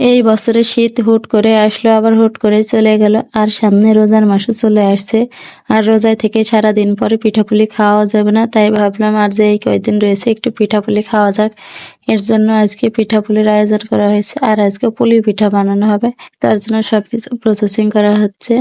এই বছরে শীত হুট করে আসলো, আবার হুট করে চলে গেল। আর সামনে রোজার মাসও চলে আসছে। আর রোজায় থেকে সারা দিন পরে পিঠাপুলি খাওয়া যাবে না। তাই ভাবলাম আর যে এই কয়েকদিন রয়েছে, একটু পিঠাপুলি খাওয়া যাক। এর জন্য আজকে পিঠাপুলির আয়োজন করা হয়েছে। আর আজকে পুলির পিঠা বানানো হবে। তার জন্য সবকিছু প্রসেসিং করা হচ্ছে।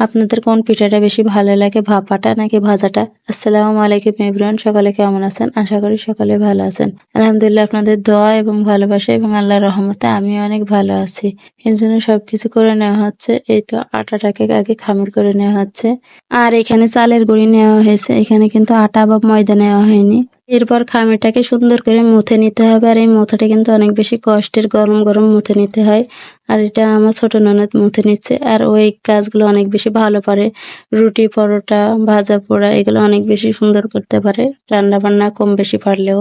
আপনাদের কোন পিঠাটা বেশি ভালো লাগে, ভাপাটা নাকি ভাজাটা? আসসালামু আলাইকুম এভরিওয়ান, সকালে কেমন আছেন? আশা করি সকালে ভালো আছেন। আলহামদুলিল্লাহ, আপনাদের দোয়া এবং ভালোবাসা এবং আল্লাহর রহমতে আমি অনেক ভালো আছি। এর জন্য সবকিছু করে নেওয়া হচ্ছে। এই তো আটাটাকে আগে খামির করে নেওয়া হচ্ছে। আর এখানে চালের গুঁড়ি নেওয়া হয়েছে। এখানে কিন্তু আটা বা ময়দা নেওয়া হয়নি। এরপর খামিরটাকে সুন্দর করে মুথে নিতে হবে। আর এই মুথাটা কিন্তু অনেক বেশি কষ্টের, গরম গরম মুথে নিতে হয়। আর এটা আমার ছোট ননদ মুথে নিচ্ছে। আর ওই কাজগুলো অনেক বেশি ভালো পারে। রুটি, পরোটা, ভাজা পোড়া, এগুলো অনেক বেশি সুন্দর করতে পারে। রান্না বান্না কম বেশি পারলেও।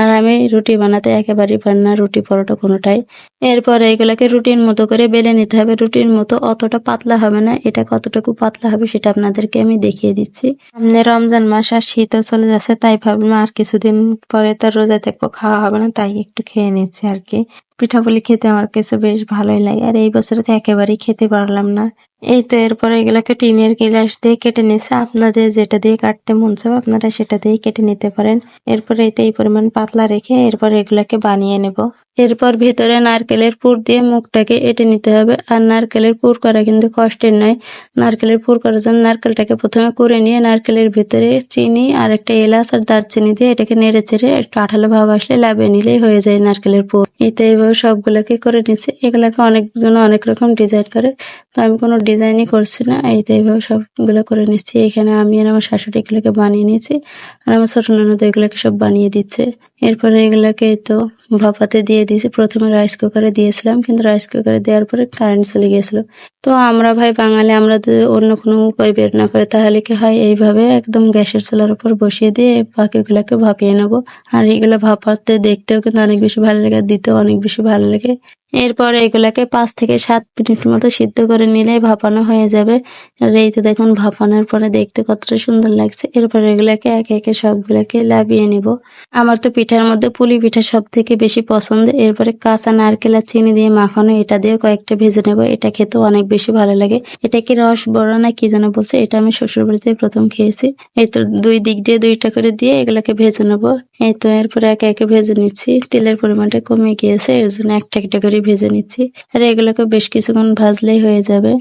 আর আমি রুটি বানাতে একেবারেই পারি না, রুটি, পরোটা কোনোটাই। এরপর এগুলোকে রুটির মতো করে বেলে নিতে হবে। রুটির মতো অতটা পাতলা হবে না। এটা কতটুকু পাতলা হবে সেটা আপনাদেরকে আমি দেখিয়ে দিচ্ছি। সামনে রমজান মাস, আর শীতও চলে যাচ্ছে, তাই ভাবলাম আর কিছুদিন পরে তো রোজা থাকব, খাওয়া হবে না, তাই একটু খেয়ে নিচ্ছি আর কি। পিঠাপুলি খেতে আমার কাছে বেশ ভালোই লাগে। আর এই বছরে তো একেবারেই খেতে পারলাম না। এই তো এরপরে এগুলাকে টিনের গিলাস দিয়ে কেটে নিছে। আপনাদের যেটা দিয়ে কাটতে মন চাবে আপনারা সেটা দিয়ে কেটে নিতে পারেন। এরপরে এই তো এই পরিমাণ পাতলা রেখে এরপর এগুলাকে বানিয়ে নেব। এরপর ভেতরে নারকেলের পুর দিয়ে মুখটাকে এটে নিতে হবে। আর নারকেলের পুর করা কিন্তু কষ্টের নয়। নারকেলের পুর করার জন্য নারকেলটাকে প্রথমে করে নিয়ে নারকেলের ভেতরে চিনি আর একটা এলাচ আর দারচিনি দিয়ে এটাকে নেড়ে চেড়ে একটু আঠালো ভাব আসলে লাভিয়ে নিলেই হয়ে যায় নারকেলের পুর। এই তো এইভাবে সবগুলোকে করে নিচ্ছে এগুলাকে অনেকজন অনেক রকম ডিজাইন করে। তো আমি কোনো ডিজাইনই করছি না এই তো এইভাবে সবগুলো করে নিচ্ছি। এখানে আমি আর আমার শাশুড়ি এগুলোকে বানিয়ে নিয়েছি, আর আমার ছোট ননদ এগুলোকে সব বানিয়ে দিচ্ছে। এরপরে এগুলোকে তো ভাপাতে দিয়ে দিয়েছি। প্রথমে রাইস কুকারে দিয়েছিলাম, কিন্তু রাইস কুকারে দেওয়ার পরে কারেন্ট চলে গিয়েছিল। তো আমরা ভাই বাঙালি, আমরা যদি অন্য কোনো উপায় বের না করে, তাহলে কি হয়? এইভাবে একদম গ্যাসের চুলার উপর বসিয়ে দিয়ে বাকিগুলোকে ভাপিয়ে নেব। আর এগুলো ভাপাতে দেখতেও কিন্তু অনেক বেশি ভালো লাগে দিতেও অনেক বেশি ভালো লাগে। এরপর এগুলাকে পাঁচ থেকে সাত মিনিট মতো সিদ্ধ করে নিলে ভাপানো হয়ে যাবে। আর এই তো দেখুন, ভাপানোর পরে দেখতে কতটা সুন্দর লাগছে। এরপর এগুলাকে একে একে সবগুলাকে লাভিয়ে নিব। আমার তো পিঠার মধ্যে পুলি পিঠা সব থেকে বেশি পছন্দ? এরপরে কাঁচা নারকেল আর চিনি দিয়ে মাখানো, এটা দিয়ে কয়েকটা ভেজে নেব। এটা খেতেও অনেক বেশি ভালো লাগে। এটা কি রস বড়া না কি যেন বলছে, এটা আমি শ্বশুর বাড়িতে প্রথম খেয়েছি। এই তো দুই দিক দিয়ে দুইটা করে দিয়ে এগুলাকে ভেজে নেব। এই তো এরপরে একে একে ভেজে নিচ্ছি। তেলের পরিমাণটা কমে গিয়েছে, এর জন্য একটা একটা করে ভেজে নিচ্ছি। আর এগুলোকে বেশ কিছুক্ষণ ভাজলেই হয়ে যাবে।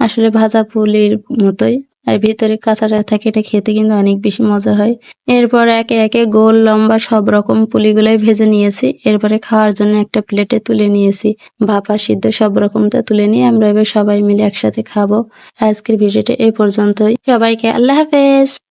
আসলে ভাজা পুলির মতোই। আর ভিতরে কাঁচাটা থাকে, এটা খেতে কিন্তু অনেক বেশি মজা হয়। এরপর একে একে গোল, লম্বা সব রকম পুলিগুলাই ভেজে নিয়েছি। এরপরে খাওয়ার জন্য একটা প্লেটে তুলে নিয়েছি। ভাপা সিদ্ধ সব রকমটা তুলে নিয়ে আমরা এবার সবাই মিলে একসাথে খাব। আজকের ভিডিওটা এই পর্যন্তই। সবাইকে আল্লাহ হাফেজ।